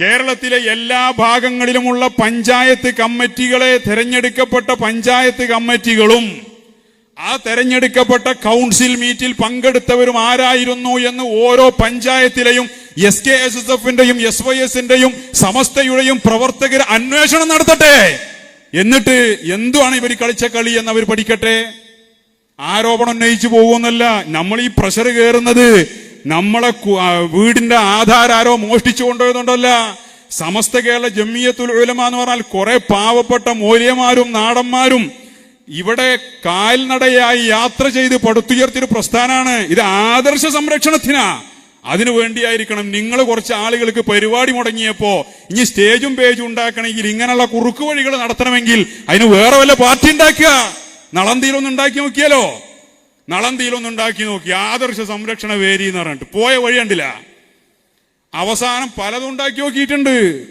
കേരളത്തിലെ എല്ലാ ഭാഗങ്ങളിലുമുള്ള പഞ്ചായത്ത് കമ്മിറ്റികളെ തെരഞ്ഞെടുക്കപ്പെട്ട പഞ്ചായത്ത് കമ്മിറ്റികളും ആ തെരഞ്ഞെടുക്കപ്പെട്ട കൗൺസിൽ മീറ്റിൽ പങ്കെടുത്തവരും ആരായിരുന്നു എന്ന് ഓരോ പഞ്ചായത്തിലെയും എസ് കെ എസ് എസ് എഫിന്റെയും എസ് വൈ എസിന്റെയും സമസ്തയുടെയും പ്രവർത്തകർ അന്വേഷണം നടത്തട്ടെ. എന്നിട്ട് എന്തുവാണ് ഇവർ കളിച്ച കളി എന്ന് അവർ പഠിക്കട്ടെ? ആരോപണം ഉന്നയിച്ചു പോകുന്നല്ല. നമ്മൾ ഈ പ്രഷർ കയറുന്നത് നമ്മളെ വീടിന്റെ ആധാരം ആരോ മോഷ്ടിച്ചു കൊണ്ടുപോയതുകൊണ്ടല്ല. സമസ്ത കേരള ജമ്മിയത്തുൽ ഉലമ എന്ന് പറഞ്ഞാൽ കുറെ പാവപ്പെട്ട മൂല്യമാരും നാടന്മാരും ഇവിടെ കാൽനടയായി യാത്ര ചെയ്ത് പടുത്തുയർത്തിയൊരു പ്രസ്ഥാനാണ്. ഇത് ആദർശ സംരക്ഷണത്തിനാ. അതിനു വേണ്ടിയായിരിക്കണം നിങ്ങൾ കുറച്ച് ആളുകൾക്ക് പരിപാടി മുടങ്ങിയപ്പോ ഇനി സ്റ്റേജും പേജും ഉണ്ടാക്കണമെങ്കിൽ ഇങ്ങനെയുള്ള കുറുക്കു വഴികൾ നടത്തണമെങ്കിൽ അതിന് വേറെ വല്ല പാർട്ടി ഉണ്ടാക്കുക. നളന്തിയിലൊന്നും ഉണ്ടാക്കി നോക്കിയാലോ? നളന്തിയിലൊന്നും ഉണ്ടാക്കി നോക്കി. ആദർശ സംരക്ഷണ വേരി എന്ന് പറഞ്ഞിട്ട്. പോയ വഴി കണ്ടില്ല. അവസാനം പലതും ഉണ്ടാക്കി നോക്കിയിട്ടുണ്ട്.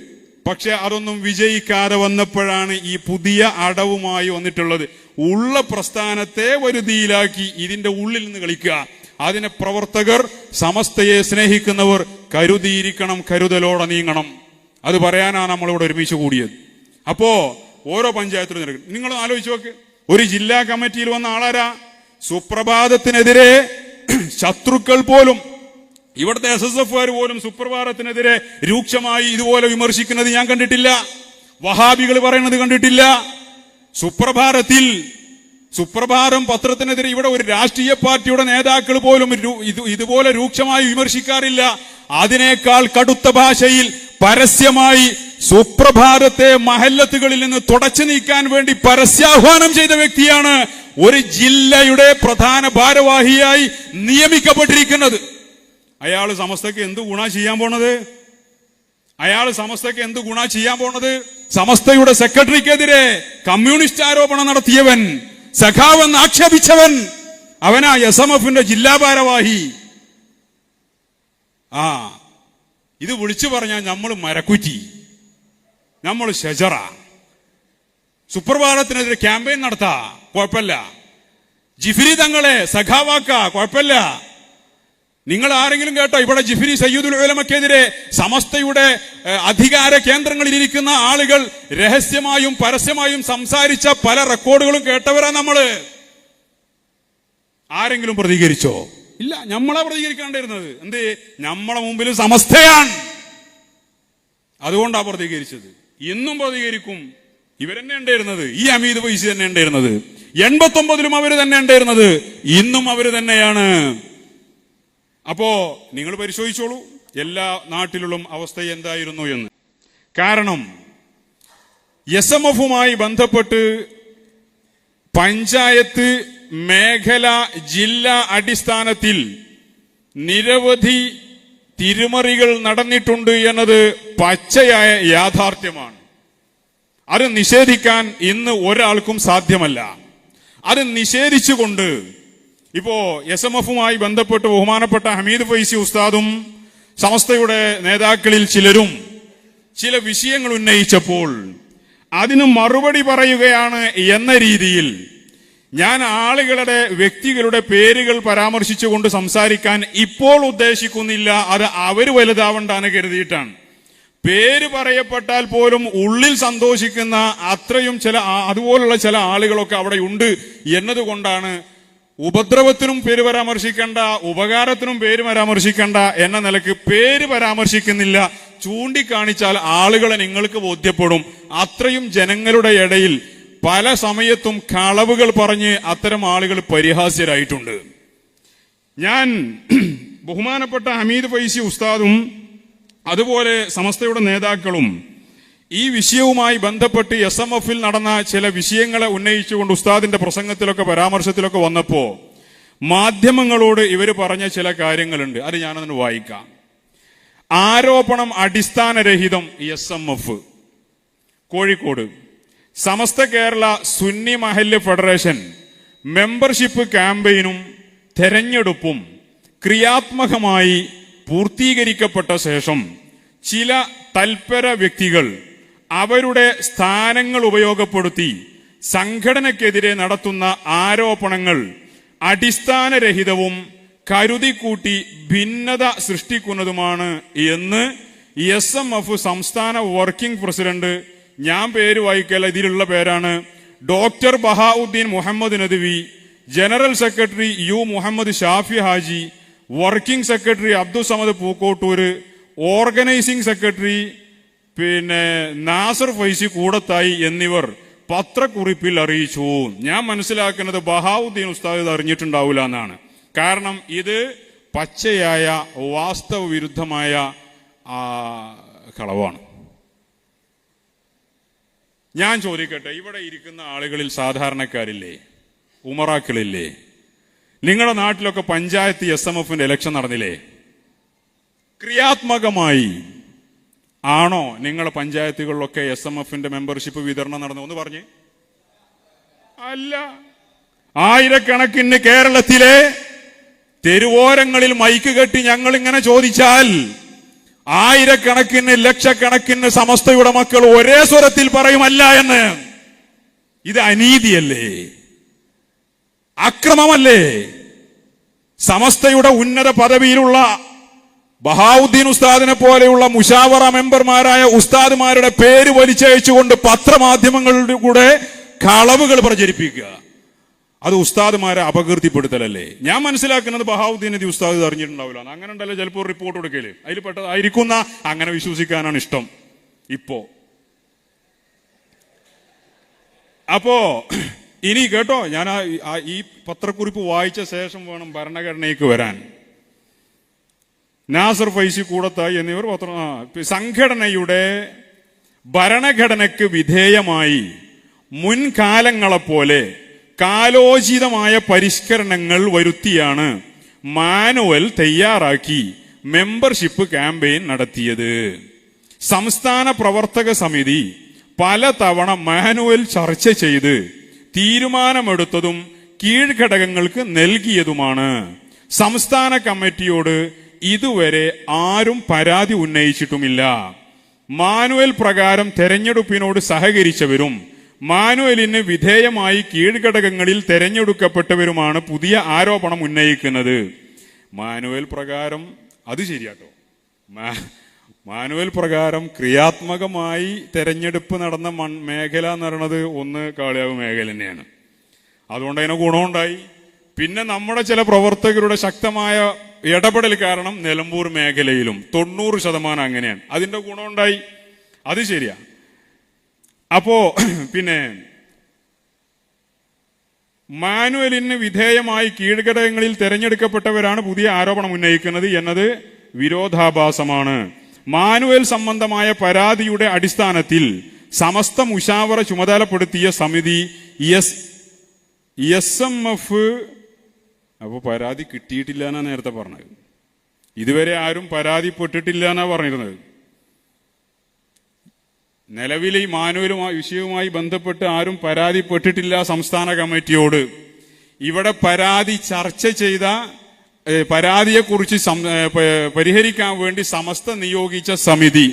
പക്ഷെ അതൊന്നും വിജയിക്കാതെ വന്നപ്പോഴാണ് ഈ പുതിയ അടവുമായി വന്നിട്ടുള്ളത്. ഉള്ള പ്രസ്ഥാനത്തെ വരുതിയിലാക്കി ഇതിന്റെ ഉള്ളിൽ നിന്ന് കളിക്കുക. അതിനെ പ്രവർത്തകർ സമസ്തയെ സ്നേഹിക്കുന്നവർ കരുതിയിരിക്കണം കരുതലോടെ നീങ്ങണം. അത് പറയാനാണ് നമ്മളിവിടെ ഒരുമിച്ച് കൂടിയത്. അപ്പോ ഓരോ പഞ്ചായത്തിലും നിങ്ങൾ ആലോചിച്ച് നോക്ക്. ഒരു ജില്ലാ കമ്മിറ്റിയിൽ വന്ന ആളാരാ? സുപ്രഭാതത്തിനെതിരെ ശത്രുക്കൾ പോലും ഇവിടുത്തെ എസ് എസ് എഫുകാർ പോലും സുപ്രഭാതത്തിനെതിരെ രൂക്ഷമായി ഇതുപോലെ വിമർശിക്കുന്നത് ഞാൻ കണ്ടിട്ടില്ല. വഹാബികൾ പറയുന്നത് കണ്ടിട്ടില്ല. സുപ്രഭാതത്തിൽ സുപ്രഭാതം പത്രത്തിനെതിരെ ഇവിടെ ഒരു രാഷ്ട്രീയ പാർട്ടിയുടെ നേതാക്കൾ പോലും ഇതുപോലെ രൂക്ഷമായി വിമർശിക്കാറില്ല. അതിനേക്കാൾ കടുത്ത ഭാഷയിൽ പരസ്യമായി സുപ്രഭാതത്തെ മഹല്ലത്തുകളിൽ നിന്ന് തുടച്ചു നീക്കാൻ വേണ്ടി പരസ്യാഹ്വാനം ചെയ്ത വ്യക്തിയാണ് ഒരു ജില്ലയുടെ പ്രധാന ഭാരവാഹിയായി നിയമിക്കപ്പെട്ടിരിക്കുന്നത്. അയാൾ സമസ്തക്ക് എന്ത് ഗുണ ചെയ്യാൻ പോണത്? അയാൾ സമസ്തക്ക് എന്ത് ഗുണ ചെയ്യാൻ പോണത്? സമസ്തയുടെ സെക്രട്ടറിക്കെതിരെ കമ്മ്യൂണിസ്റ്റ് ആരോപണം നടത്തിയവൻ സഖാവെന്ന് ആക്ഷേപിച്ചവൻ അവനാ എസ് എം എഫിന്റെ ജില്ലാ ഭാരവാഹി. ആ ഇത് വിളിച്ചു പറഞ്ഞാൽ നമ്മൾ മരക്കുറ്റി. നമ്മൾ ഷെജറ. സുപ്രഭാതത്തിനെതിരെ ക്യാമ്പയിൻ നടത്താ. കുഴപ്പമില്ല. ജിഫിരി തങ്ങളെ സഖാവാക്ക. കുഴപ്പമില്ല. നിങ്ങൾ ആരെങ്കിലും കേട്ടോ ഇവിടെ ജിഫിരി സയ്യിദുൽ ഉലമക്കെതിരെ സമസ്തയുടെ അധികാര കേന്ദ്രങ്ങളിൽ ഇരിക്കുന്ന ആളുകൾ രഹസ്യമായും പരസ്യമായും സംസാരിച്ച പല റെക്കോർഡുകളും കേട്ടവരാ നമ്മൾ. ആരെങ്കിലും പ്രതികരിച്ചോ? ഇല്ല നമ്മളാ പ്രതികരിക്കാണ്ടിരുന്നത്. എന്ത്? നമ്മളെ മുമ്പിൽ സമസ്തയാണ്. അതുകൊണ്ടാ പ്രതികരിച്ചത്. ഇന്നും പ്രതികരിക്കും. ഇവരെന്നെ ഉണ്ടായിരുന്നത്? ഈ അമീദ് പൈസ തന്നെ ഉണ്ടായിരുന്നത്. എൺപത്തി ഒമ്പതിലും അവർ തന്നെ ഉണ്ടായിരുന്നത്. ഇന്നും അവർ തന്നെയാണ്. അപ്പോ നിങ്ങൾ പരിശോധിച്ചോളൂ. എല്ലാ നാട്ടിലുള്ള അവസ്ഥ എന്തായിരുന്നു എന്ന്. കാരണം എസ് എം എഫുമായി ബന്ധപ്പെട്ട് പഞ്ചായത്ത് മേഖല ജില്ലാ അടിസ്ഥാനത്തിൽ നിരവധി തിരുമറികൾ നടന്നിട്ടുണ്ട് എന്നത് പച്ചയായ യാഥാർത്ഥ്യമാണ്. അത് നിഷേധിക്കാൻ ഇന്ന് ഒരാൾക്കും സാധ്യമല്ല. അത് നിഷേധിച്ചുകൊണ്ട് ഇപ്പോ എസ് എം എഫുമായി ബന്ധപ്പെട്ട് ബഹുമാനപ്പെട്ട ഹമീദ് ഫൈസി ഉസ്താദും സമസ്തയുടെ നേതാക്കളിൽ ചിലരും ചില വിഷയങ്ങൾ ഉന്നയിച്ചപ്പോൾ അതിന് മറുപടി പറയുകയാണ് എന്ന രീതിയിൽ ഞാൻ ആളുകളുടെ വ്യക്തികളുടെ പേരുകൾ പരാമർശിച്ചുകൊണ്ട് സംസാരിക്കാൻ ഇപ്പോൾ ഉദ്ദേശിക്കുന്നില്ല അത് അവർ വലുതാവണ്ടാണ് കരുതിയിട്ടാണ്. പേര് പറയപ്പെട്ടാൽ പോലും ഉള്ളിൽ സന്തോഷിക്കുന്ന അത്രയും ചില അതുപോലുള്ള ചില ആളുകളൊക്കെ അവിടെ ഉണ്ട് എന്നതുകൊണ്ടാണ് ഉപദ്രവത്തിനും പേര് പരാമർശിക്കേണ്ട ഉപകാരത്തിനും പേര് പരാമർശിക്കേണ്ട എന്ന നിലയ്ക്ക് പേര് പരാമർശിക്കുന്നില്ല. ചൂണ്ടിക്കാണിച്ചാൽ ആളുകളെ നിങ്ങൾക്ക് ബോധ്യപ്പെടും. അത്രയും ജനങ്ങളുടെ ഇടയിൽ പല സമയത്തും കളവുകൾ പറഞ്ഞ് അത്തരം ആളുകൾ പരിഹാസ്യരായിട്ടുണ്ട്. ഞാൻ ബഹുമാനപ്പെട്ട ഹമീദ് ഫൈസി ഉസ്താദും അതുപോലെ സമസ്തയുടെ നേതാക്കളും ഈ വിഷയവുമായി ബന്ധപ്പെട്ട് എസ് എം എഫിൽ നടന്ന ചില വിഷയങ്ങളെ ഉന്നയിച്ചുകൊണ്ട് ഉസ്താദിന്റെ പ്രസംഗത്തിലൊക്കെ പരാമർശത്തിലൊക്കെ വന്നപ്പോ മാധ്യമങ്ങളോട് ഇവർ പറഞ്ഞ ചില കാര്യങ്ങളുണ്ട്. അത് ഞാനതിന് വായിക്കാം. ആരോപണം അടിസ്ഥാനരഹിതം S M F Kozhikode. Samastha Kerala Sunni മഹല്ല് ഫെഡറേഷൻ മെമ്പർഷിപ്പ് ക്യാമ്പയിനും തെരഞ്ഞെടുപ്പും ക്രിയാത്മകമായി പൂർത്തീകരിക്കപ്പെട്ട ശേഷം ചില തൽപര വ്യക്തികൾ അവരുടെ സ്ഥാനങ്ങൾ ഉപയോഗപ്പെടുത്തി സംഘടനക്കെതിരെ നടത്തുന്ന ആരോപണങ്ങൾ അടിസ്ഥാനരഹിതവും കരുതിക്കൂട്ടി ഭിന്നത സൃഷ്ടിക്കുന്നതുമാണ് എന്ന് എസ് എം എഫ് സംസ്ഥാന വർക്കിംഗ് പ്രസിഡന്റ് ഞാൻ പേര് വായിക്കല ഇതിലുള്ള പേരാണ് doctor Bahauddeen Muhammad Nadvi general secretary U Muhammad Shafi Haji working secretary Abdul Samad Pookkottur organising secretary പിന്നെ നാസർ ഫൈസി കൂടത്തായി എന്നിവർ പത്രക്കുറിപ്പിൽ അറിയിച്ചു. ഞാൻ മനസ്സിലാക്കുന്നത് ബഹാവുദ്ദീൻ ഉസ്താദ് അറിഞ്ഞിട്ടുണ്ടാവില്ല എന്നാണ്. കാരണം ഇത് പച്ചയായ വാസ്തവ വിരുദ്ധമായ കളവാണ്. ഞാൻ ചോദിക്കട്ടെ ഇവിടെ ഇരിക്കുന്ന ആളുകളിൽ സാധാരണക്കാരില്ലേ? ഉമറാക്കളില്ലേ? നിങ്ങളുടെ നാട്ടിലൊക്കെ പഞ്ചായത്ത് എസ് എം എഫിന്റെ ഇലക്ഷൻ നടന്നില്ലേ? ക്രിയാത്മകമായി ആണോ നിങ്ങളെ പഞ്ചായത്തുകളിലൊക്കെ എസ് എം എഫിന്റെ മെമ്പർഷിപ്പ് വിതരണം നടന്നു ഒന്ന് പറഞ്ഞേ. അല്ല. ആയിരക്കണക്കിന് കേരളത്തിലെ തെരുവോരങ്ങളിൽ മൈക്ക് കെട്ടി ഞങ്ങൾ ഇങ്ങനെ ചോദിച്ചാൽ ആയിരക്കണക്കിന് ലക്ഷക്കണക്കിന് സമസ്തയുടെ മക്കൾ ഒരേ സ്വരത്തിൽ പറയുമല്ല എന്ന്. ഇത് അനീതിയല്ലേ? അക്രമമല്ലേ? സമസ്തയുടെ ഉന്നത പദവിയിലുള്ള ബഹാവുദ്ദീൻ ഉസ്താദിനെ പോലെയുള്ള മുഷാവറ മെമ്പർമാരായ ഉസ്താദുമാരുടെ പേര് വലിച്ചയച്ചുകൊണ്ട് പത്രമാധ്യമങ്ങളുടെ കൂടെ കളവുകൾ പ്രചരിപ്പിക്കുക. അത് ഉസ്താദുമാരെ അപകീർത്തിപ്പെടുത്തലല്ലേ? ഞാൻ മനസ്സിലാക്കുന്നത് ബഹാവുദ്ദീൻ നദി ഉസ്താദ് അറിഞ്ഞിട്ടുണ്ടാവില്ല. അങ്ങനെ ഉണ്ടല്ലോ ചിലപ്പോൾ റിപ്പോർട്ട് കൊടുക്കൽ അതിൽ പെട്ടതായിരിക്കുന്ന അങ്ങനെ വിശ്വസിക്കാനാണ് ഇഷ്ടം. ഇപ്പോ. അപ്പോ ഇനി കേട്ടോ ഞാൻ ഈ പത്രക്കുറിപ്പ് വായിച്ച ശേഷം വേണം ഭരണഘടനയ്ക്ക് വരാൻ. നാസർ ഫൈസി കൂടത്തായി എന്നിവർ പത്ര സംഘടനയുടെ ഭരണഘടനയ്ക്ക് വിധേയമായി മുൻകാലങ്ങളെപ്പോലെ കാലോചിതമായ പരിഷ്കരണങ്ങൾ വരുത്തിയാണ് മാനുവൽ തയ്യാറാക്കി മെമ്പർഷിപ്പ് ക്യാമ്പയിൻ നടത്തിയത്. സംസ്ഥാന പ്രവർത്തക സമിതി പലതവണ മാനുവൽ ചർച്ച ചെയ്ത് തീരുമാനമെടുത്തതും കീഴ്ഘടകങ്ങൾക്ക് നൽകിയതുമാണ്. സംസ്ഥാന കമ്മിറ്റിയോട് ഇതുവരെ ആരും പരാതി ഉന്നയിച്ചിട്ടുമില്ല. മാനുവൽ പ്രകാരം തെരഞ്ഞെടുപ്പിനോട് സഹകരിച്ചവരും മാനുവലിന് വിധേയമായി കീഴ്ഘടകങ്ങളിൽ തെരഞ്ഞെടുക്കപ്പെട്ടവരുമാണ് പുതിയ ആരോപണം ഉന്നയിക്കുന്നത്. മാനുവൽ പ്രകാരം അത് ശരിയാട്ടോ. മാനുവൽ പ്രകാരം ക്രിയാത്മകമായി തെരഞ്ഞെടുപ്പ് നടന്ന മൺ മേഖല എന്ന് പറയുന്നത് ഒന്ന് കാളിയാവ് മേഖല തന്നെയാണ്. അതുകൊണ്ട് അതിന് ഗുണമുണ്ടായി. പിന്നെ നമ്മുടെ ചില പ്രവർത്തകരുടെ ശക്തമായ ഇടപെടൽ കാരണം നിലമ്പൂർ മേഖലയിലും തൊണ്ണൂറ് ശതമാനം അങ്ങനെയാണ്. അതിന്റെ ഗുണമുണ്ടായി അത് ശരിയാ. അപ്പോ പിന്നെ മാനുവലിന് വിധേയമായി കീഴ്ഘടകങ്ങളിൽ തെരഞ്ഞെടുക്കപ്പെട്ടവരാണ് പുതിയ ആരോപണം ഉന്നയിക്കുന്നത് എന്നത് വിരോധാഭാസമാണ്. മാനുവൽ സംബന്ധമായ പരാതിയുടെ അടിസ്ഥാനത്തിൽ സമസ്ത മുഷാവറ ചുമതലപ്പെടുത്തിയ സമിതി എസ് എസ് എം എഫ് അപ്പൊ പരാതി കിട്ടിയിട്ടില്ല എന്നാ നേരത്തെ പറഞ്ഞത്. ഇതുവരെ ആരും പരാതിപ്പെട്ടിട്ടില്ല എന്നാ പറഞ്ഞിരുന്നത്. നിലവിൽ ഈ മാനുവലുമായി വിഷയവുമായി ബന്ധപ്പെട്ട് ആരും പരാതിപ്പെട്ടിട്ടില്ല സംസ്ഥാന കമ്മിറ്റിയോട്. ഇവിടെ പരാതി ചർച്ച ചെയ്ത പരാതിയെ പരാതിയെക്കുറിച്ച് പരിഹരിക്കാൻ വേണ്ടി സമസ്ത നിയോഗിച്ച സമിതി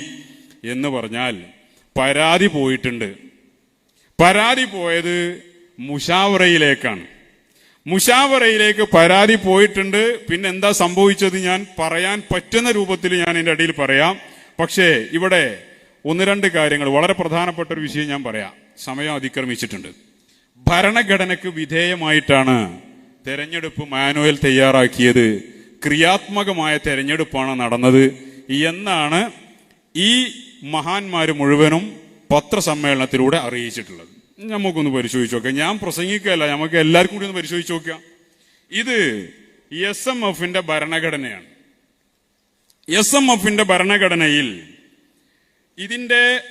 എന്ന് പറഞ്ഞാൽ പരാതി പോയിട്ടുണ്ട്. പരാതി പോയത് മുഷാവറയിലേക്കാണ്. മുഷാവറയിലേക്ക് പരാതി പോയിട്ടുണ്ട്. പിന്നെ എന്താ സംഭവിച്ചത് ഞാൻ പറയാൻ പറ്റുന്ന രൂപത്തിൽ ഞാൻ എന്റെ അടിയിൽ പറയാം. പക്ഷേ ഇവിടെ ഒന്ന് രണ്ട് കാര്യങ്ങൾ. വളരെ പ്രധാനപ്പെട്ട ഒരു വിഷയം ഞാൻ പറയാം. സമയം അതിക്രമിച്ചിട്ടുണ്ട്. ഭരണഘടനയ്ക്ക് വിധേയമായിട്ടാണ് തെരഞ്ഞെടുപ്പ് മാനുവൽ തയ്യാറാക്കിയത്. ക്രിയാത്മകമായ തെരഞ്ഞെടുപ്പാണ് നടന്നത്. എന്നാണ് ഈ മഹാന്മാർ മുഴുവനും പത്രസമ്മേളനത്തിലൂടെ അറിയിച്ചിട്ടുള്ളത്. നമുക്കൊന്ന് പരിശോധിച്ച് നോക്കാം. ഞാൻ പ്രസംഗിക്കുകയല്ല നമുക്ക് എല്ലാവർക്കും കൂടി ഒന്ന് പരിശോധിച്ച് നോക്കാം. ഇത് എസ് എം എഫിന്റെ ഭരണഘടനയാണ്. എസ് എം എഫിന്റെ ഭരണഘടനയിൽ ഇതിന്റെ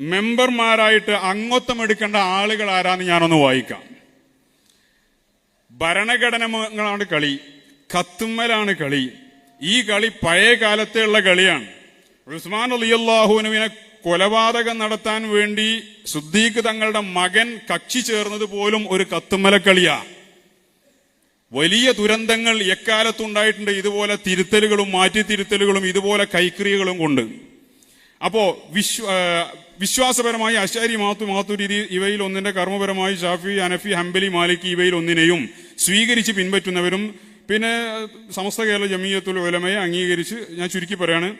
മെമ്പർമാരായിട്ട് അംഗത്വം എടുക്കേണ്ട ആളുകൾ ആരാന്ന് ഞാനൊന്ന് വായിക്കാം. ഭരണഘടനകളാണ് കളി കത്തുമ്മലാണ് കളി. ഈ കളി പഴയ കാലത്തെയുള്ള കളിയാണ്. ഉസ്മാൻ അള്ളാഹുനുവിനെ കൊലപാതകം നടത്താൻ വേണ്ടി സുദ്ദീഖ് തങ്ങളുടെ മകൻ കക്ഷി ചേർന്നത് പോലും ഒരു കത്തുമലക്കളിയാ. വലിയ ദുരന്തങ്ങൾ എക്കാലത്തുണ്ടായിട്ടുണ്ട്. ഇതുപോലെ തിരുത്തലുകളും മാറ്റിത്തിരുത്തലുകളും ഇതുപോലെ കൈക്രിയകളും കൊണ്ട്. അപ്പോ വിശ്വ വിശ്വാസപരമായി അശാരി മാത്തു മാത്തുരി ഇവയിൽ ഒന്നിന്റെ കർമ്മപരമായി ഷാഫി അനഫി ഹംബലി മാലിക് ഇവയിൽ ഒന്നിനെയും സ്വീകരിച്ച് പിൻപറ്റുന്നവരും പിന്നെ സമസ്ത കേരള ജമീയത്തുൽ ഉലമയെ അംഗീകരിച്ച് ഞാൻ ചുരുക്കി പറയാണ്.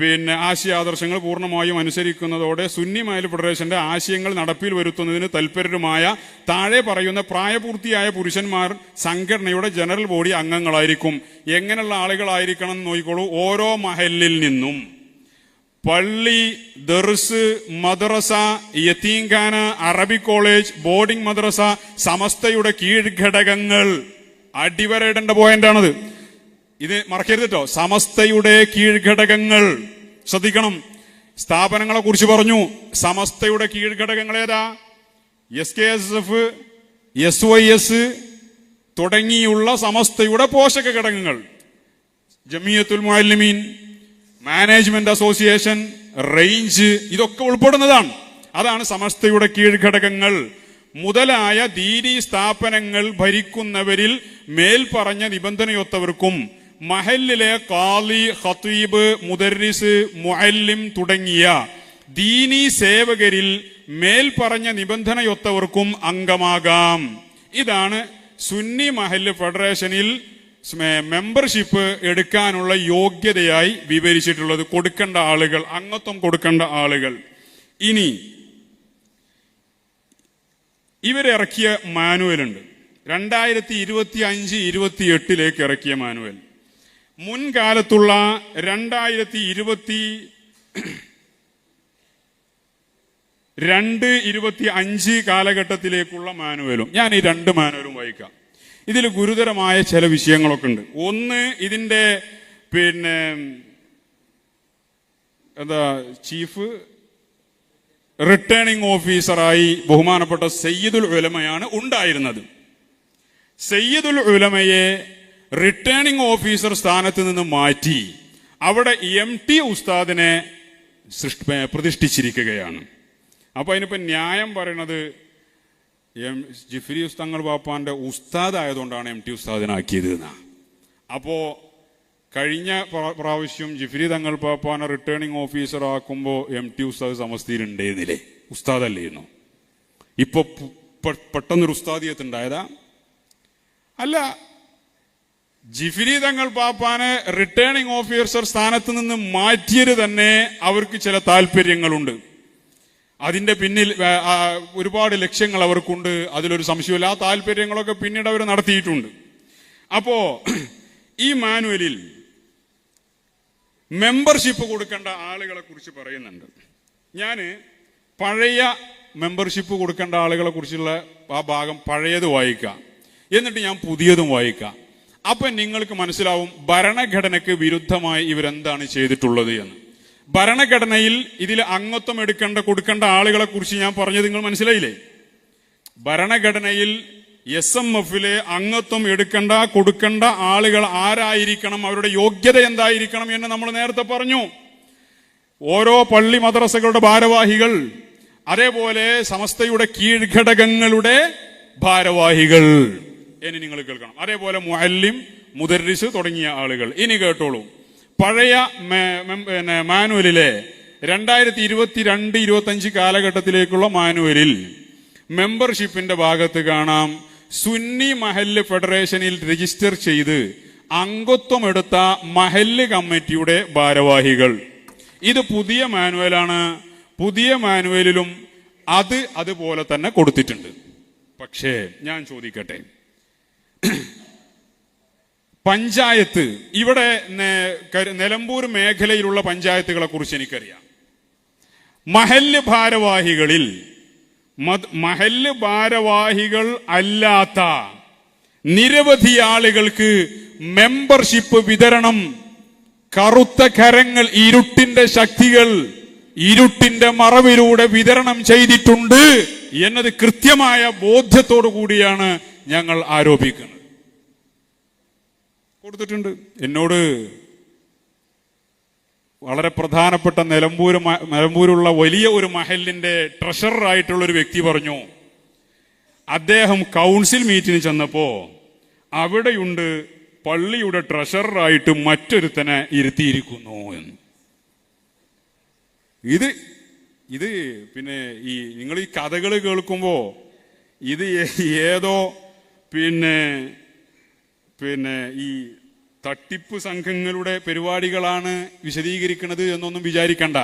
പിന്നെ ആശയ ആദർശങ്ങൾ പൂർണമായും അനുസരിക്കുന്നതോടെ സുന്നി മൈൽ ഫെഡറേഷന്റെ ആശയങ്ങൾ നടപ്പിൽ വരുത്തുന്നതിന് തൽപരരുമായ താഴെ പറയുന്ന പ്രായപൂർത്തിയായ പുരുഷന്മാർ സംഘടനയുടെ ജനറൽ ബോഡി അംഗങ്ങളായിരിക്കും. എങ്ങനെയുള്ള ആളുകളായിരിക്കണം എന്ന് നോക്കിക്കോളൂ. ഓരോ മഹലിൽ നിന്നും പള്ളി ദർസ് മദ്രസ യത്തീംഖാന അറബി കോളേജ് ബോർഡിംഗ് മദ്രസ സമസ്തയുടെ കീഴ്ഘടകങ്ങൾ അടിവരയിടേണ്ട പോയിന്റാണത്. ഇത് മറക്കരുത് കേട്ടോ സമസ്തയുടെ കീഴ്ഘടകങ്ങൾ. ശ്രദ്ധിക്കണം. സ്ഥാപനങ്ങളെ കുറിച്ച് പറഞ്ഞു. സമസ്തയുടെ കീഴ്ഘടകങ്ങൾ ഏതാ? S K S F S Y S തുടങ്ങിയുള്ള സമസ്തയുടെ പോഷക ഘടകങ്ങൾ. Jamiyathul Muallimeen management association range ഇതൊക്കെ ഉൾപ്പെടുന്നതാണ്. അതാണ് സമസ്തയുടെ കീഴ്ഘടകങ്ങൾ. മുതലായ ദീനി സ്ഥാപനങ്ങൾ ഭരിക്കുന്നവരിൽ മേൽപ്പറഞ്ഞ നിബന്ധനയൊത്തവർക്കും മഹലിലെ കാളി ഖത്തീബ് മുദരിസ് മുഅല്ലിം തുടങ്ങിയ ദീനി സേവകരിൽ മേൽപ്പറഞ്ഞ നിബന്ധനയൊത്തവർക്കും അംഗമാകാം. ഇതാണ് സുന്നി മഹല്ല് ഫെഡറേഷനിൽ മെമ്പർഷിപ്പ് എടുക്കാനുള്ള യോഗ്യതയായി വിവരിച്ചിട്ടുള്ളത്. കൊടുക്കേണ്ട ആളുകൾ അംഗത്വം കൊടുക്കേണ്ട ആളുകൾ. ഇനി ഇവരിറക്കിയ മാനുവലുണ്ട്. രണ്ടായിരത്തി ഇരുപത്തി അഞ്ച് ഇരുപത്തി എട്ടിലേക്ക് ഇറക്കിയ മാനുവൽ. മുൻകാലത്തുള്ള രണ്ടായിരത്തി ഇരുപത്തി രണ്ട് ഇരുപത്തി അഞ്ച് കാലഘട്ടത്തിലേക്കുള്ള മാനുവലും. ഞാൻ ഈ രണ്ട് മാനുവലും വായിക്കാം. ഇതിൽ ഗുരുതരമായ ചില വിഷയങ്ങളൊക്കെ ഉണ്ട്. ഒന്ന് ഇതിന്റെ പിന്നെ എന്താ ചീഫ് റിട്ടേണിംഗ് ഓഫീസറായി ബഹുമാനപ്പെട്ട സയ്യിദുൽ ഉലമയാണ് ഉണ്ടായിരുന്നത്. സയ്യിദുൽ ഉലമയെ റിട്ടേണിംഗ് ഓഫീസർ സ്ഥാനത്ത് നിന്ന് മാറ്റി അവിടെ എം ടി ഉസ്താദിനെ പ്രതിഷ്ഠിച്ചിരിക്കുകയാണ്. അപ്പോൾ അതിനിപ്പോ ന്യായം പറയണത് എം ജിഫ്രി ഉസ്താങ്ങൾ പാപ്പാന്റെ ഉസ്താദ് ആയതുകൊണ്ടാണ് എം ടി ഉസ്താദിനാക്കിയത് എന്നാ. അപ്പോ കഴിഞ്ഞ പ്രാവശ്യം ജിഫ്രി തങ്ങൾ പാപ്പാനെ റിട്ടേണിംഗ് ഓഫീസർ ആക്കുമ്പോൾ എം ടി ഉസ്താദ് സമസ്തയിൽ ഉണ്ടായിരുന്നില്ലേ ഉസ്താദല്ലായിരുന്നു ഇപ്പൊ പു- പെട്ടെന്നൊരു ഉസ്താദിയത്ത് ഉണ്ടായതാ. അല്ല ജിഫിരി തങ്ങൾ പാപ്പാനെ റിട്ടേണിംഗ് ഓഫീസർ സ്ഥാനത്ത് നിന്ന് മാറ്റിയത് തന്നെ അവർക്ക് ചില താല്പര്യങ്ങളുണ്ട്. അതിന്റെ പിന്നിൽ ഒരുപാട് ലക്ഷ്യങ്ങൾ അവർക്കുണ്ട്. അതിലൊരു സംശയമില്ല ആ താല്പര്യങ്ങളൊക്കെ പിന്നീട് അവർ നടത്തിയിട്ടുണ്ട്. അപ്പോ ഈ മാനുവലിൽ മെമ്പർഷിപ്പ് കൊടുക്കേണ്ട ആളുകളെ കുറിച്ച് പറയുന്നുണ്ട്. ഞാൻ പഴയ മെമ്പർഷിപ്പ് കൊടുക്കേണ്ട ആളുകളെ കുറിച്ചുള്ള ആ ഭാഗം പഴയത് വായിക്കാം. എന്നിട്ട് ഞാൻ പുതിയതും വായിക്കാം. അപ്പൊ നിങ്ങൾക്ക് മനസ്സിലാവും ഭരണഘടനയ്ക്ക് വിരുദ്ധമായി ഇവരെന്താണ് ചെയ്തിട്ടുള്ളത് എന്ന്. ഭരണഘടനയിൽ ഇതിൽ അംഗത്വം എടുക്കേണ്ട കൊടുക്കേണ്ട ആളുകളെ കുറിച്ച് ഞാൻ പറഞ്ഞത് നിങ്ങൾ മനസ്സിലായില്ലേ? ഭരണഘടനയിൽ എസ് എം എഫിലെ അംഗത്വം എടുക്കേണ്ട കൊടുക്കേണ്ട ആളുകൾ ആരായിരിക്കണം അവരുടെ യോഗ്യത എന്തായിരിക്കണം എന്ന് നമ്മൾ നേരത്തെ പറഞ്ഞു. ഓരോ പള്ളി മദ്രസകളുടെ ഭാരവാഹികൾ അതേപോലെ സമസ്തയുടെ കീഴ്ഘടകങ്ങളുടെ ഭാരവാഹികൾ. ഇനി നിങ്ങൾ കേൾക്കണം. അതേപോലെ മുഅല്ലിം മുദർരിസ് തുടങ്ങിയ ആളുകൾ. ഇനി കേട്ടോളൂ. പഴയ പിന്നെ മാനുവലിലെ രണ്ടായിരത്തി ഇരുപത്തിരണ്ട് ഇരുപത്തി അഞ്ച് കാലഘട്ടത്തിലേക്കുള്ള മാനുവലിൽ മെമ്പർഷിപ്പിന്റെ ഭാഗത്ത് കാണാം. സുന്നി മഹല്ല് ഫെഡറേഷനിൽ രജിസ്റ്റർ ചെയ്ത് അംഗത്വം എടുത്ത മഹല്ല് കമ്മിറ്റിയുടെ ഭാരവാഹികൾ. ഇത് പുതിയ മാനുവലാണ്. പുതിയ മാനുവലിലും അത് അതുപോലെ തന്നെ കൊടുത്തിട്ടുണ്ട്. പക്ഷേ ഞാൻ ചോദിക്കട്ടെ? പഞ്ചായത്ത് ഇവിടെ നിലമ്പൂർ മേഖലയിലുള്ള പഞ്ചായത്തുകളെ കുറിച്ച് എനിക്കറിയാം. മഹല്ല് ഭാരവാഹികളിൽ മഹൽ മഹല്ല് ഭാരവാഹികൾ അല്ലാത്ത നിരവധി ആളുകൾക്ക് മെമ്പർഷിപ്പ് വിതരണം കറുത്ത കരങ്ങൾ ഇരുട്ടിന്റെ ശക്തികൾ ഇരുട്ടിന്റെ മറവിലൂടെ വിതരണം ചെയ്തിട്ടുണ്ട് എന്നത് കൃത്യമായ ബോധ്യത്തോടു കൂടിയാണ് ഞങ്ങൾ ആരോപിക്കുന്നത് കൊടുത്തിട്ടുണ്ട്. എന്നോട് വളരെ പ്രധാനപ്പെട്ട നിലമ്പൂർ മ- നിലമ്പൂരുള്ള വലിയ ഒരു മഹലിന്റെ ട്രഷറർ ആയിട്ടുള്ള ഒരു വ്യക്തി പറഞ്ഞു അദ്ദേഹം കൗൺസിൽ മീറ്റിന് ചെന്നപ്പോ അവിടെയുണ്ട് പള്ളിയുടെ ട്രഷററായിട്ട് മറ്റൊരുത്തനെ ഇരുത്തിയിരിക്കുന്നു എന്ന്. ഇത് ഇത് പിന്നെ ഈ നിങ്ങൾ ഈ കഥകൾ കേൾക്കുമ്പോ ഇത് ഏതോ പിന്നെ പിന്നെ ഈ തട്ടിപ്പ് സംഘങ്ങളുടെ പരിപാടികളാണ് വിശദീകരിക്കുന്നത് എന്നൊന്നും വിചാരിക്കണ്ട.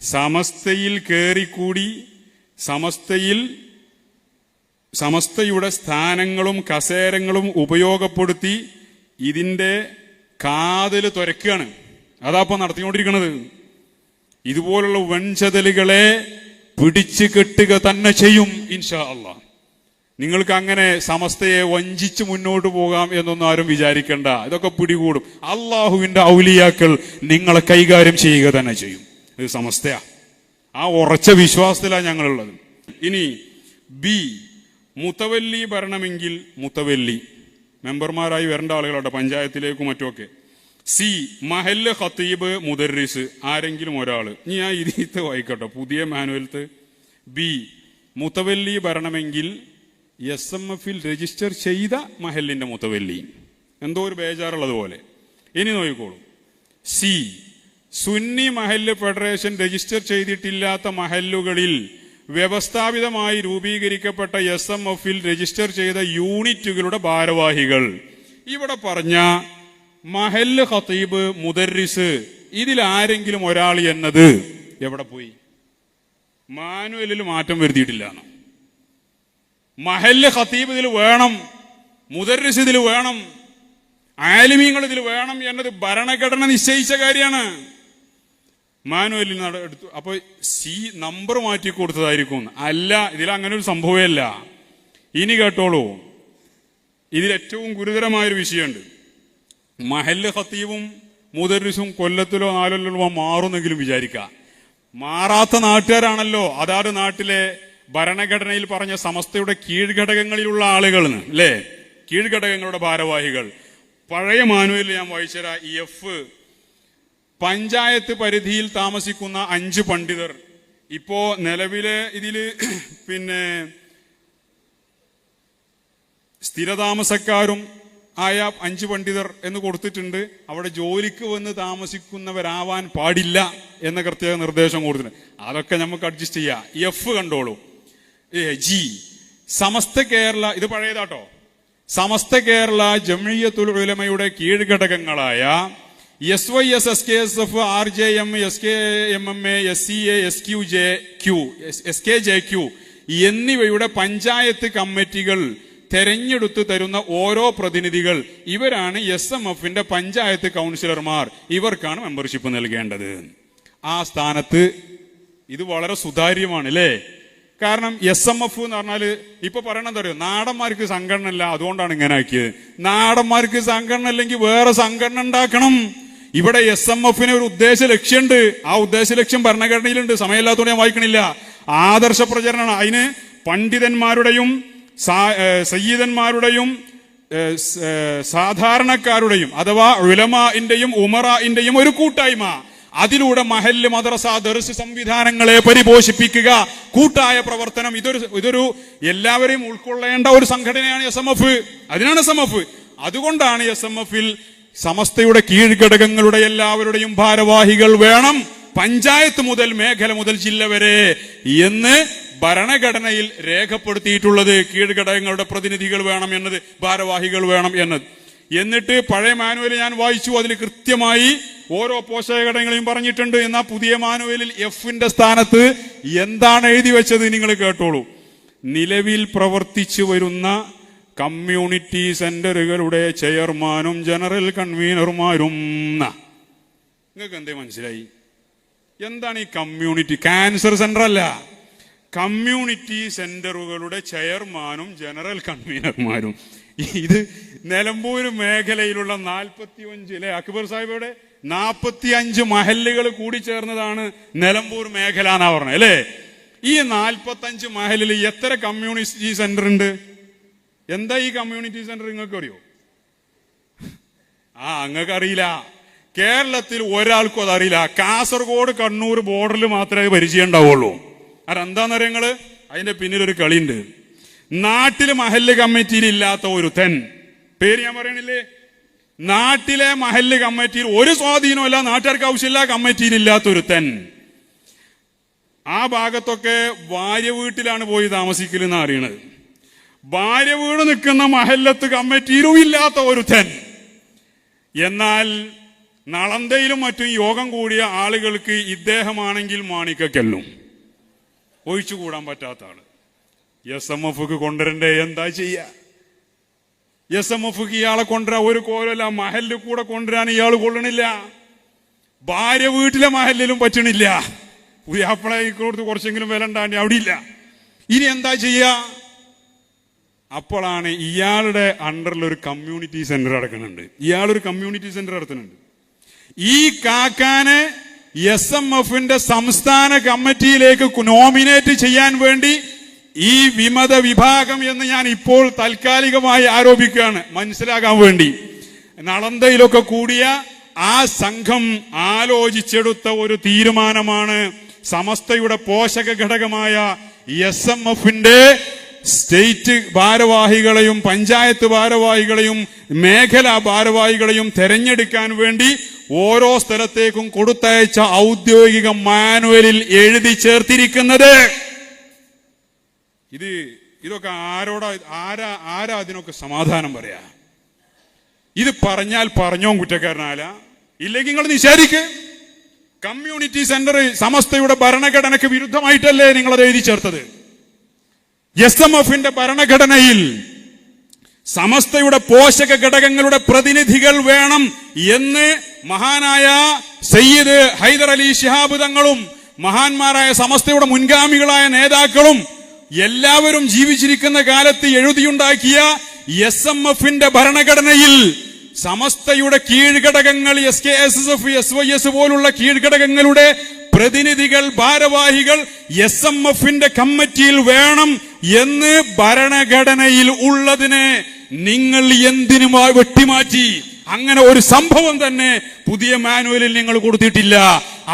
സമസ്തയിൽ കയറിക്കൂടി സമസ്തയിൽ സമസ്തയുടെ സ്ഥാനങ്ങളും കസേരങ്ങളും ഉപയോഗപ്പെടുത്തി ഇതിന്റെ കാതൽ തുരക്കുകയാണ്. അതാ ഇപ്പൊ നടത്തിക്കൊണ്ടിരിക്കുന്നത് ഇതുപോലുള്ള വൻചതലുകളെ പിടിച്ചു കെട്ടുക തന്നെ ചെയ്യും ഇൻഷാ അള്ളാ. നിങ്ങൾക്ക് അങ്ങനെ സമസ്തയെ വഞ്ചിച്ച് മുന്നോട്ട് പോകാം എന്നൊന്നും ആരും വിചാരിക്കണ്ട. ഇതൊക്കെ പിടികൂടും. അള്ളാഹുവിന്റെ ഔലിയാക്കൾ നിങ്ങളെ കൈകാര്യം ചെയ്യുക തന്നെ ചെയ്യും. ഇത് സമസ്തയാ. ആ ഉറച്ച വിശ്വാസത്തിലാണ് ഞങ്ങളുള്ളത്. ഇനി ബി മുത്തവല്ലി ഭരണമെങ്കിൽ മുത്തവല്ലി. മെമ്പർമാരായി വരേണ്ട ആളുകളുണ്ട് പഞ്ചായത്തിലേക്കും മറ്റുമൊക്കെ. സി മഹല്ല് ഖത്തീബ് മുദർറിസ് ആരെങ്കിലും ഒരാൾ ഇനി ഞാൻ ഇതിത്ത് വായിക്കട്ടെ. പുതിയ മാനുവലത്ത് ബി മുത്തവല്ലി ഭരണമെങ്കിൽ എസ് എം എഫിൽ രജിസ്റ്റർ ചെയ്ത മഹലിന്റെ മുത്തവല്ലി. എന്തോ ഒരു ബേജാറുള്ളതുപോലെ ഇനി നോക്കിക്കോളൂ. സി സുന്നി മഹല്ല് ഫെഡറേഷൻ രജിസ്റ്റർ ചെയ്തിട്ടില്ലാത്ത മഹല്ലുകളിൽ വ്യവസ്ഥാപിതമായി രൂപീകരിക്കപ്പെട്ട എസ് എം എഫിൽ രജിസ്റ്റർ ചെയ്ത യൂണിറ്റുകളുടെ ഭാരവാഹികൾ. ഇവിടെ പറഞ്ഞ മഹല്ല് ഖത്തീബ് മുദരിസ് ഇതിൽ ആരെങ്കിലും ഒരാൾ എന്നത് എവിടെ പോയി? മാനുവലിൽ മാറ്റം വരുത്തിയിട്ടില്ല. മഹല്ല് ഖത്തീബ് ഇതിൽ വേണം മുതർസ് ഇതിൽ വേണം ആലിമീങ്ങൾ ഇതിൽ വേണം എന്നത് ഭരണഘടന നിശ്ചയിച്ച കാര്യമാണ്. മാനുവലി എടുത്തു. അപ്പൊ സി നമ്പർ മാറ്റി കൊടുത്തതായിരിക്കും. അല്ല ഇതിൽ അങ്ങനെ ഒരു സംഭവമല്ല ഇനി കേട്ടോളൂ. ഇതിൽ ഏറ്റവും ഗുരുതരമായൊരു വിഷയമുണ്ട്. മഹല്ല് ഖത്തീബും മുതർസും കൊല്ലത്തിലോ നാലിലോ മാറുന്നെങ്കിലും വിചാരിക്കുക. മാറാത്ത നാട്ടുകാരാണല്ലോ. അതാത് നാട്ടിലെ ഭരണഘടനയിൽ പറഞ്ഞ സമസ്തയുടെ കീഴ്ഘടകങ്ങളിലുള്ള ആളുകൾ അല്ലേ? കീഴ്ഘടകങ്ങളുടെ ഭാരവാഹികൾ. പഴയ മാനുവലിൽ ഞാൻ വായിച്ചരാ ഇ എഫ് പഞ്ചായത്ത് പരിധിയിൽ താമസിക്കുന്ന അഞ്ച് പണ്ഡിതർ. ഇപ്പോ നിലവിലെ ഇതിൽ പിന്നെ സ്ഥിരതാമസക്കാരും ആയ അഞ്ച് പണ്ഡിതർ എന്ന് കൊടുത്തിട്ടുണ്ട്. അവിടെ ജോലിക്ക് വന്ന് താമസിക്കുന്നവരാവാൻ പാടില്ല എന്ന പ്രത്യേക നിർദ്ദേശം കൊടുത്തിട്ടുണ്ട്. അതൊക്കെ നമുക്ക് അഡ്ജസ്റ്റ് ചെയ്യാം. എഫ് കണ്ടോളൂ. ജി. സമസ്ത കേരള ഇത് പഴയതാട്ടോ. Samastha Kerala Jamiyyathul Ulama കീഴ്ഘടകങ്ങളായ S Y S S K S F R J M S K M M A S C S Q J Q S K J Q എന്നിവയുടെ പഞ്ചായത്ത് കമ്മിറ്റികൾ തെരഞ്ഞെടുത്തു തരുന്ന ഓരോ പ്രതിനിധികൾ. ഇവരാണ് എസ് എം എഫിന്റെ പഞ്ചായത്ത് കൗൺസിലർമാർ. ഇവർക്കാണ് മെമ്പർഷിപ്പ് നൽകേണ്ടത്. ആ സ്ഥാനത്ത് ഇത് വളരെ സുതാര്യമാണ് അല്ലേ? കാരണം എസ് എം എഫ് എന്ന് പറഞ്ഞാൽ ഇപ്പൊ പറയണം എന്താ പറയുക നാടന്മാർക്ക് സംഘടന ഇല്ല അതുകൊണ്ടാണ് ഇങ്ങനെ ആക്കിയത്. നാടന്മാർക്ക് സംഘടന അല്ലെങ്കിൽ വേറെ സംഘടന ഉണ്ടാക്കണം. ഇവിടെ എസ് എം എഫിന് ഒരു ഉദ്ദേശ ലക്ഷ്യമുണ്ട് ആ ഉദ്ദേശ ലക്ഷ്യം ഭരണഘടനയിലുണ്ട്. സമയമില്ലാത്തതുകൊണ്ട് ഞാൻ വായിക്കണില്ല. ആദർശ പ്രചരണമാണ്. അതിന് പണ്ഡിതന്മാരുടെയും സയ്യിദന്മാരുടെയും സാധാരണക്കാരുടെയും അഥവാ ഉലമാന്റെയും ഉമറാന്റെയും ഒരു കൂട്ടായ്മ. അതിലൂടെ മഹല്ല് മദ്രസ ദർസ് സംവിധാനങ്ങളെ പരിപോഷിപ്പിക്കുക. കൂട്ടായ പ്രവർത്തനം. ഇതൊരു ഇതൊരു എല്ലാവരെയും ഉൾക്കൊള്ളേണ്ട ഒരു സംഘടനയാണ് എസ് എം എഫ് അതിനാണ് എസ് എം എഫ് അതുകൊണ്ടാണ് എസ് എം എഫിൽ സമസ്തയുടെ കീഴ്ഘടകങ്ങളുടെ എല്ലാവരുടെയും ഭാരവാഹികൾ വേണം പഞ്ചായത്ത് മുതൽ മേഖല മുതൽ ജില്ല വരെ എന്ന് ഭരണഘടനയിൽ രേഖപ്പെടുത്തിയിട്ടുള്ളത് കീഴ്ഘടകങ്ങളുടെ പ്രതിനിധികൾ വേണം എന്നത് ഭാരവാഹികൾ വേണം എന്നത്. എന്നിട്ട് പഴയ മാനുവൽ ഞാൻ വായിച്ചു. അതിൽ കൃത്യമായി ഓരോ പോഷക പോഷകഘടകങ്ങളെയും പറഞ്ഞിട്ടുണ്ട്. എന്നാൽ പുതിയ മാനുവലിൽ എഫിന്റെ സ്ഥാനത്ത് എന്താണ് എഴുതി വെച്ചത് നിങ്ങൾ കേട്ടോളൂ. നിലവിൽ പ്രവർത്തിച്ചു വരുന്ന കമ്മ്യൂണിറ്റി സെന്ററുകളുടെ ചെയർമാനും ജനറൽ കൺവീനറുമാരും നിങ്ങൾക്ക് എന്തേ മനസ്സിലായി? എന്താണ് ഈ കമ്മ്യൂണിറ്റി? ക്യാൻസർ സെന്റർ അല്ല കമ്മ്യൂണിറ്റി സെന്ററുകളുടെ ചെയർമാനും ജനറൽ കൺവീനർമാരും. ഇത് നിലമ്പൂർ മേഖലയിലുള്ള നാൽപ്പത്തി അഞ്ചിലെ അക്ബർ സാഹിബയുടെ നാൽപ്പത്തി അഞ്ച് മഹല്ലുകൾ കൂടി ചേർന്നതാണ് നിലമ്പൂർ മേഖല എന്നാ പറഞ്ഞത് അല്ലേ? ഈ നാൽപ്പത്തി അഞ്ച് മഹലിൽ എത്ര കമ്മ്യൂണിറ്റി സെന്റർ ഉണ്ട്? എന്താ ഈ കമ്മ്യൂണിറ്റി സെന്റർ നിങ്ങൾക്ക് അറിയോ ആ അങ്ങക്ക് അറിയില്ല കേരളത്തിൽ ഒരാൾക്കും അതറിയില്ല. കാസർഗോഡ് കണ്ണൂർ ബോർഡറിൽ മാത്രമേ പരിചയം ഉണ്ടാവുള്ളൂ. അതെന്താന്നറിയങ്ങൾ അതിന്റെ പിന്നിൽ ഒരു കളിയുണ്ട്. നാട്ടിൽ മഹല്ല് കമ്മിറ്റിയിൽ ഇല്ലാത്ത ഒരുത്തൻ പേര് ഞാൻ പറയണില്ലേ? നാട്ടിലെ മഹല്ല് കമ്മിറ്റിയിൽ ഒരു സ്വാധീനമല്ല നാട്ടുകാർക്ക് ആവശ്യമില്ല കമ്മിറ്റിയിൽ ഇല്ലാത്ത ഒരു ഒരുത്തൻ ആ ഭാഗത്തൊക്കെ ഭാര്യ വീട്ടിലാണ് പോയി താമസിക്കലെന്ന് അറിയണത്. ഭാര്യ വീട് നിൽക്കുന്ന മഹല്ലത്ത് കമ്മിറ്റിയിലും ഇല്ലാത്ത ഒരുത്തൻ എന്നാൽ നളന്തയിലും മറ്റും യോഗം കൂടിയ ആളുകൾക്ക് ഇദ്ദേഹമാണെങ്കിൽ മാണിക്കല്ലും ഒഴിച്ചുകൂടാൻ പറ്റാത്ത ആൾ. എസ് എം എഫ് കൊണ്ടുവരണ്ടേ? എന്താ ചെയ്യ? എസ് എം എഫ് ഇയാളെ കൊണ്ടുവരാൻ ഒരു കോലല്ല. മഹലിൽ കൂടെ കൊണ്ടുവരാൻ ഇയാൾ കൊള്ളണില്ല. ഭാര്യ വീട്ടിലെ മഹലിലും പറ്റണില്ല. പുതിയാപ്പിള കൊടുത്ത് കുറച്ചെങ്കിലും വില ഉണ്ടാണ്ടി അവിടെ ഇല്ല ഇനി എന്താ ചെയ്യാ? അപ്പോഴാണ് ഇയാളുടെ അണ്ടറിൽ ഒരു കമ്മ്യൂണിറ്റി സെന്റർ നടക്കുന്നുണ്ട് ഇയാളൊരു കമ്മ്യൂണിറ്റി സെന്റർ നടത്തുന്നുണ്ട്. ഈ കാക്കാനെ എസ് എം എഫിന്റെ സംസ്ഥാന കമ്മിറ്റിയിലേക്ക് നോമിനേറ്റ് ചെയ്യാൻ വേണ്ടി ഈ വിമത വിഭാഗം എന്ന് ഞാൻ ഇപ്പോൾ താൽക്കാലികമായി ആരോപിക്കുകയാണ്. മനസ്സിലാകാൻ വേണ്ടി. നളന്തയിലൊക്കെ കൂടിയ ആ സംഘം ആലോചിച്ചെടുത്ത ഒരു തീരുമാനമാണ് സമസ്തയുടെ പോഷക ഘടകമായ എസ് എം എഫിന്റെ സ്റ്റേറ്റ് ഭാരവാഹികളെയും പഞ്ചായത്ത് ഭാരവാഹികളെയും മേഖലാ ഭാരവാഹികളെയും തെരഞ്ഞെടുക്കാൻ വേണ്ടി ഓരോ സ്ഥലത്തേക്കും കൊടുത്തയച്ച ഔദ്യോഗിക മാനുവലിൽ എഴുതി ചേർത്തിരിക്കുന്നത് ഇത് ഇതൊക്കെ ആരോടാ ആരാ ആരാ അതിനൊക്കെ സമാധാനം പറയാ? ഇത് പറഞ്ഞാൽ പറഞ്ഞോ കുറ്റക്കാരനാല. ഇല്ലെങ്കിൽ നിങ്ങൾ നിഷേധിക്ക്. കമ്മ്യൂണിറ്റി സെന്റർ സമസ്തയുടെ ഭരണഘടനയ്ക്ക് വിരുദ്ധമായിട്ടല്ലേ നിങ്ങൾ അത് എഴുതി ചേർത്തത്? എസ് എം എഫിന്റെ ഭരണഘടനയിൽ സമസ്തയുടെ പോഷക ഘടകങ്ങളുടെ പ്രതിനിധികൾ വേണം എന്ന് മഹാനായ സയ്യിദ് ഹൈദർ അലി ശിഹാബ് തങ്ങളും മഹാന്മാരായ സമസ്തയുടെ മുൻഗാമികളായ നേതാക്കളും എല്ലാവരും ജീവിച്ചിരിക്കുന്ന കാലത്ത് എഴുതിയുണ്ടാക്കിയ എസ് എം എഫിന്റെ ഭരണഘടനയിൽ സമസ്തയുടെ കീഴ്ഘടകങ്ങൾ S K S S F S Y S പോലുള്ള കീഴ്ഘടകങ്ങളുടെ പ്രതിനിധികൾ ഭാരവാഹികൾ എസ് എം എഫിന്റെ കമ്മിറ്റിയിൽ വേണം എന്ന് ഭരണഘടനയിൽ ഉള്ളതിനെ നിങ്ങൾ എന്തിനുമായി വെട്ടിമാറ്റി? അങ്ങനെ ഒരു സംഭവം തന്നെ പുതിയ മാനുവലിൽ നിങ്ങൾ കൊടുത്തിട്ടില്ല.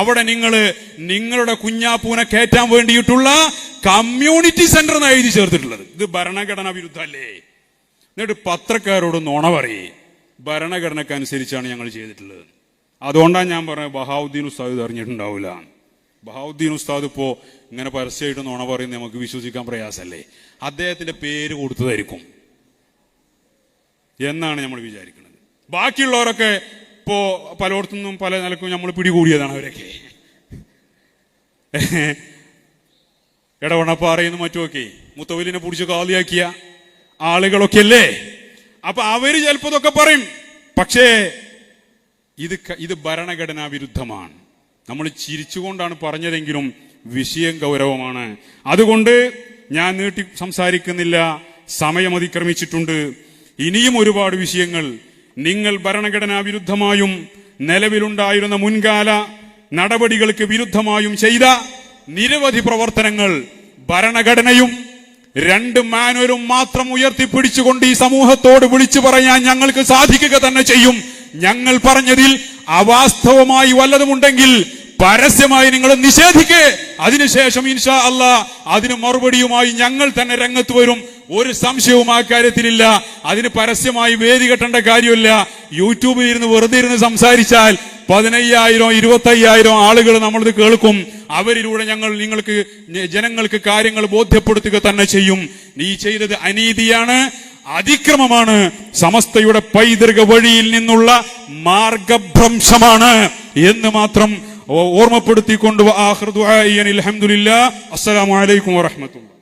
അവിടെ നിങ്ങൾ നിങ്ങളുടെ കുഞ്ഞാപ്പൂനെ കയറ്റാൻ വേണ്ടിയിട്ടുള്ള കമ്മ്യൂണിറ്റി സെന്റർ എന്ന് എഴുതി ചേർത്തിട്ടുള്ളത്. ഇത് ഭരണഘടനാ വിരുദ്ധല്ലേ? എന്നിട്ട് പത്രക്കാരോട് നുണ പറയേ. ഭരണഘടനക്കനുസരിച്ചാണ് ഞങ്ങൾ ചെയ്തിട്ടുള്ളത്. അതുകൊണ്ടാണ് ഞാൻ പറഞ്ഞത് ബഹാവുദ്ദീൻ ഉസ്താദ് അറിഞ്ഞിട്ടുണ്ടാവില്ല ബഹാവുദ്ദീൻ ഉസ്താദ് ഇപ്പോ ഇങ്ങനെ പരസ്യമായിട്ട് നുണ പറയുന്നത് നമുക്ക് വിശ്വസിക്കാൻ പ്രയാസമല്ലേ അദ്ദേഹത്തിന്റെ പേര് കൊടുത്തതായിരിക്കും. എന്നാണ് നമ്മൾ വിചാരിക്കുന്നത്. ബാക്കിയുള്ളവരൊക്കെ ഇപ്പോ പലയിടത്തുനിന്നും പല നിലക്കും നമ്മൾ പിടികൂടിയതാണ് അവരൊക്കെ. ഇടവണപ്പാറയെന്ന് മറ്റുമൊക്കെ മുത്തവലിനെ പിടിച്ച് കാലിയാക്കിയ ആളുകളൊക്കെ അല്ലേ അപ്പൊ അവർ ചിലപ്പോ ഇതൊക്കെ പറയും. പക്ഷേ ഇത് ഇത് ഭരണഘടനാ വിരുദ്ധമാണ്. നമ്മൾ ചിരിച്ചുകൊണ്ടാണ് പറഞ്ഞതെങ്കിലും വിഷയം ഗൗരവമാണ്. അതുകൊണ്ട് ഞാൻ നീട്ടി സംസാരിക്കുന്നില്ല സമയം അതിക്രമിച്ചിട്ടുണ്ട്. ഇനിയും ഒരുപാട് വിഷയങ്ങൾ നിങ്ങൾ ഭരണഘടനാ വിരുദ്ധമായും നിലവിലുണ്ടായിരുന്ന മുൻകാല നടപടികൾക്ക് വിരുദ്ധമായും ചെയ്ത നിരവധി പ്രവർത്തനങ്ങൾ ഭരണഘടനയും രണ്ട് മാനുവലും മാത്രം ഉയർത്തിപ്പിടിച്ചുകൊണ്ട് ഈ സമൂഹത്തോട് വിളിച്ചു പറയാൻ ഞങ്ങൾക്ക് സാധിക്കുക തന്നെ ചെയ്യും. ഞങ്ങൾ പറഞ്ഞതിൽ അവാസ്തവമായി വല്ലതുമുണ്ടെങ്കിൽ പരസ്യമായി നിങ്ങൾ നിഷേധിക്കേ. അതിനുശേഷം ഇൻഷാ അല്ല അതിന് മറുപടിയുമായി ഞങ്ങൾ തന്നെ രംഗത്ത് വരും. ഒരു സംശയവും ആ കാര്യത്തിലില്ല. അതിന് പരസ്യമായി വേദി കെട്ടേണ്ട കാര്യമില്ല. യൂട്യൂബിൽ ഇരുന്ന് വെറുതെ ഇരുന്ന് സംസാരിച്ചാൽ പതിനയ്യായിരം ഇരുപത്തയ്യായിരം ആളുകൾ നമ്മളിത് കേൾക്കും. അവരിലൂടെ ഞങ്ങൾ നിങ്ങൾക്ക് ജനങ്ങൾക്ക് കാര്യങ്ങൾ ബോധ്യപ്പെടുത്തുക തന്നെ ചെയ്യും. നീ ചെയ്തത് അനീതിയാണ് അതിക്രമമാണ്. സമസ്തയുടെ പൈതൃക വഴിയിൽ നിന്നുള്ള മാർഗഭ്രംശമാണ് എന്ന് മാത്രം ഓർമ്മപ്പെടുത്തിക്കൊണ്ട് അസ്സലാമു അസ്സലാമലൈക്കും വാഹമത്തുള്ള